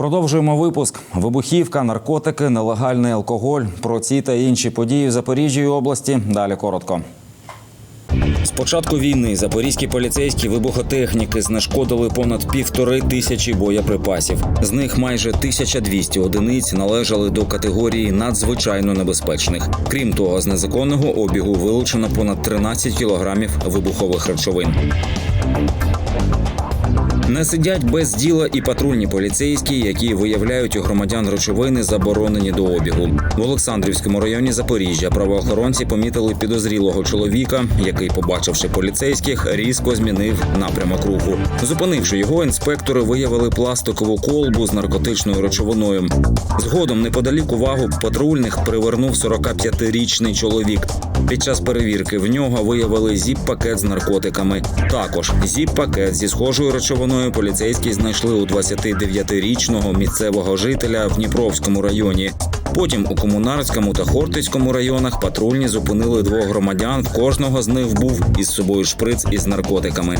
Продовжуємо випуск. Вибухівка, наркотики, нелегальний алкоголь. Про ці та інші події в Запоріжжі і області. Далі коротко. З початку війни запорізькі поліцейські вибухотехніки знешкодили понад півтори тисячі боєприпасів. З них майже 1200 одиниць належали до категорії надзвичайно небезпечних. Крім того, з незаконного обігу вилучено понад 13 кілограмів вибухових речовин. Не сидять без діла і патрульні поліцейські, які виявляють у громадян речовини, заборонені до обігу. В Олександрівському районі Запоріжжя правоохоронці помітили підозрілого чоловіка, який, побачивши поліцейських, різко змінив напрямок руху. Зупинивши його, інспектори виявили пластикову колбу з наркотичною речовиною. Згодом неподалік увагу патрульних привернув 45-річний чоловік. Під час перевірки в нього виявили зіп-пакет з наркотиками. Також зіп-пакет зі схожою речовиною поліцейські знайшли у 29-річного місцевого жителя в Дніпровському районі. Потім у комунарському та хортицькому районах патрульні зупинили двох громадян. Кожного з них був із собою шприц із наркотиками.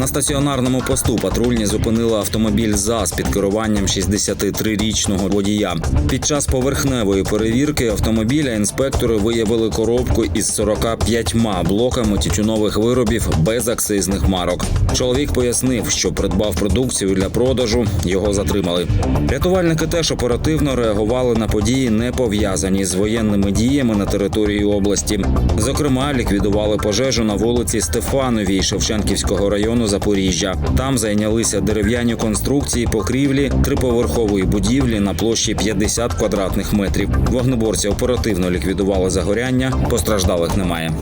На стаціонарному посту патрульні зупинили автомобіль ЗАЗ під керуванням 63-річного водія. Під час поверхневої перевірки автомобіля інспектори виявили коробку із 45 блоками тютюнових виробів без акцизних марок. Чоловік пояснив, що придбав продукцію для продажу. Його затримали. Рятувальники теж оперативно реагували на події, не пов'язані з воєнними діями на території області. Зокрема, ліквідували пожежу на вулиці Стефановій Шевченківського району Запоріжжя. Там зайнялися дерев'яні конструкції покрівлі триповерхової будівлі на площі 50 квадратних метрів. Вогнеборці оперативно ліквідували загоряння. Постраждалих немає.